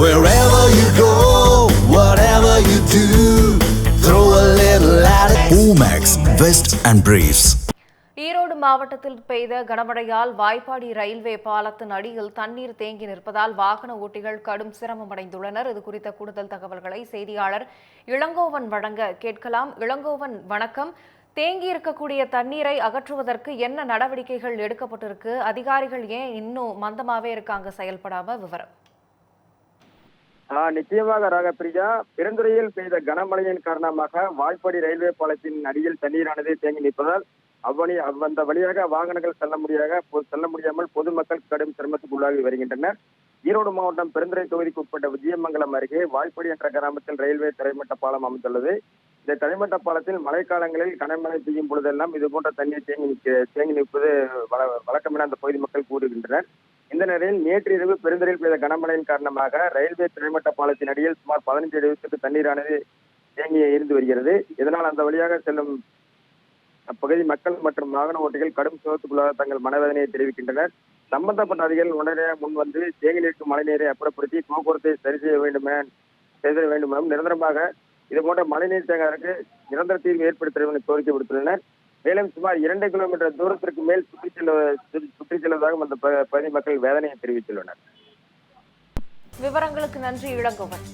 Wherever you go, whatever you do, throw a little at it. Omax, Vest and Briefs. Erode மாவட்டத்தில் பெய்த கனமழையால் வாய்ப்பாடி railway பாலத்தின் அடியில் தண்ணீர் தேங்கி நிற்பதால் வாகன ஓட்டிகள் கடும் சிரமமடைந்துள்ளனர் இது குறித்த கூடுதல் தகவல்களை செய்தியாளர் இளங்கோவன் வழங்க கேட்கலாம். இளங்கோவன் வணக்கம். தேங்கி இருக்கக்கூடிய தண்ணீரை அகற்றுவதற்கு என்ன நடவடிக்கைகள் எடுக்கப்பட்டிருக்கு? அதிகாரிகள் ஏன் இன்னும் மந்தமாவே இருக்காங்க? செயல்படாம விவரம். நிச்சயமாக ராகப்பிரியா பெருந்துறையில் பெய்த கனமழையின் காரணமாக வாய்ப்பாடி ரயில்வே பாலத்தின் அடியில் தண்ணீரானது தேங்கி நிற்பதால் அவ்வழி அந்த வழியாக வாகனங்கள் செல்ல முடியாக பொ- செல்ல முடியாமல் பொதுமக்கள் கடும் சிரமத்துக்கு உள்ளாகி வருகின்றனர். ஈரோடு மாவட்டம் பெருந்துறை தொகுதிக்கு உட்பட்ட விஜயமங்கலம் அருகே வாய்ப்படி என்ற கிராமத்தில் ரயில்வே தரைமட்ட பாலம் அமைந்துள்ளது. இந்த தரைமட்ட பாலத்தில் மழைக்காலங்களில் கனமழை பெய்யும் பொழுதெல்லாம் இது போன்ற தண்ணீர் தேங்கி நிற்க தேங்கி நிற்பது வழக்கமென அந்த பகுதி மக்கள் கூறுகின்றனர். இந்த நிலையில் நேற்று இரவு பெருந்தரையில் பெய்த கனமழையின் காரணமாக ரயில்வே திரைமட்ட பாலத்தின் அடியில் சுமார் பதினஞ்சு அடி தண்ணீரானது தேங்கி இருந்து வருகிறது. இதனால் அந்த வழியாக செல்லும் அப்பகுதி மக்கள் மற்றும் வாகன ஓட்டிகள் கடும் சிவத்துக்குள்ளாக தங்கள் மனவேதனையை தெரிவிக்கின்றனர். சம்பந்தப்பட்ட அதிகாரிகள் உடனே முன் வந்து தேங்கி நிற்கும் மழைநீரை அப்புறப்படுத்தி போக்குவரத்தை சரி செய்ய வேண்டும் என செய்திட வேண்டும் எனவும் நிரந்தரமாக இது போன்ற மழைநீர் தேங்காருக்கு நிரந்தர தீர்வு ஏற்படுத்த கோரிக்கை விடுத்துள்ளனர். மேலும் சுமார் இரண்டு கிலோமீட்டர் தூரத்திற்கு மேல் சுற்றி செல்வ சுற்றிச் செல்வதாகவும் அந்த பகுதி மக்கள் வேதனையை தெரிவித்துள்ளனர். விவரங்களுக்கு நன்றி இளங்கோவன்.